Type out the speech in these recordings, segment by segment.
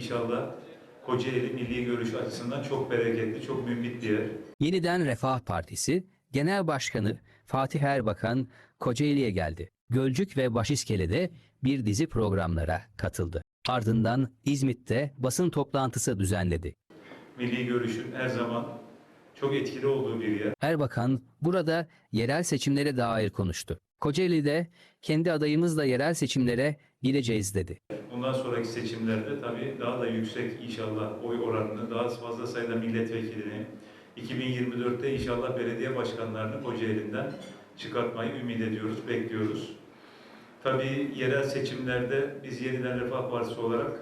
İnşallah Kocaeli milli görüş açısından çok bereketli, çok mümbit bir yer. Yeniden Refah Partisi Genel Başkanı Fatih Erbakan Kocaeli'ye geldi. Gölcük ve Başiskele'de bir dizi programlara katıldı. Ardından İzmit'te basın toplantısı düzenledi. Milli görüşün her zaman çok etkili olduğu bir yer. Erbakan burada yerel seçimlere dair konuştu. Kocaeli'de kendi adayımızla yerel seçimlere gireceğiz dedi. Bundan sonraki seçimlerde tabii daha da yüksek inşallah oy oranını, daha fazla sayıda milletvekilini, 2024'te inşallah belediye başkanlarını Kocaeli'nden çıkartmayı ümit ediyoruz, bekliyoruz. Tabii yerel seçimlerde biz Yeniden Refah Partisi olarak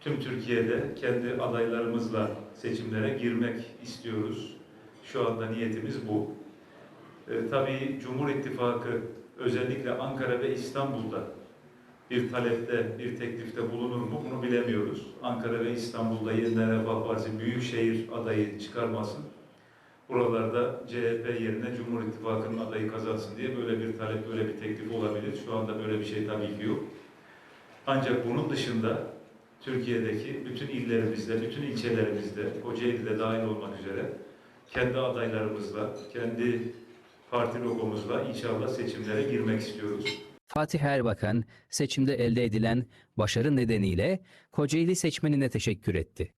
tüm Türkiye'de kendi adaylarımızla seçimlere girmek istiyoruz. Şu anda niyetimiz bu. E, tabii Cumhur İttifakı özellikle Ankara ve İstanbul'da bir talepte, bir teklifte bulunur mu bunu bilemiyoruz. Ankara ve İstanbul'da Yeniden Refah Partisi büyükşehir adayı çıkarmasın. Buralarda CHP yerine Cumhur İttifakı'nın adayı kazansın diye böyle bir talep, böyle bir teklif olabilir. Şu anda böyle bir şey tabii ki yok. Ancak bunun dışında Türkiye'deki bütün illerimizde, bütün ilçelerimizde, Kocaeli'de dahil olmak üzere kendi adaylarımızla, kendi parti logomuzla inşallah seçimlere girmek istiyoruz. Fatih Erbakan seçimde elde edilen başarı nedeniyle Kocaeli seçmenine teşekkür etti.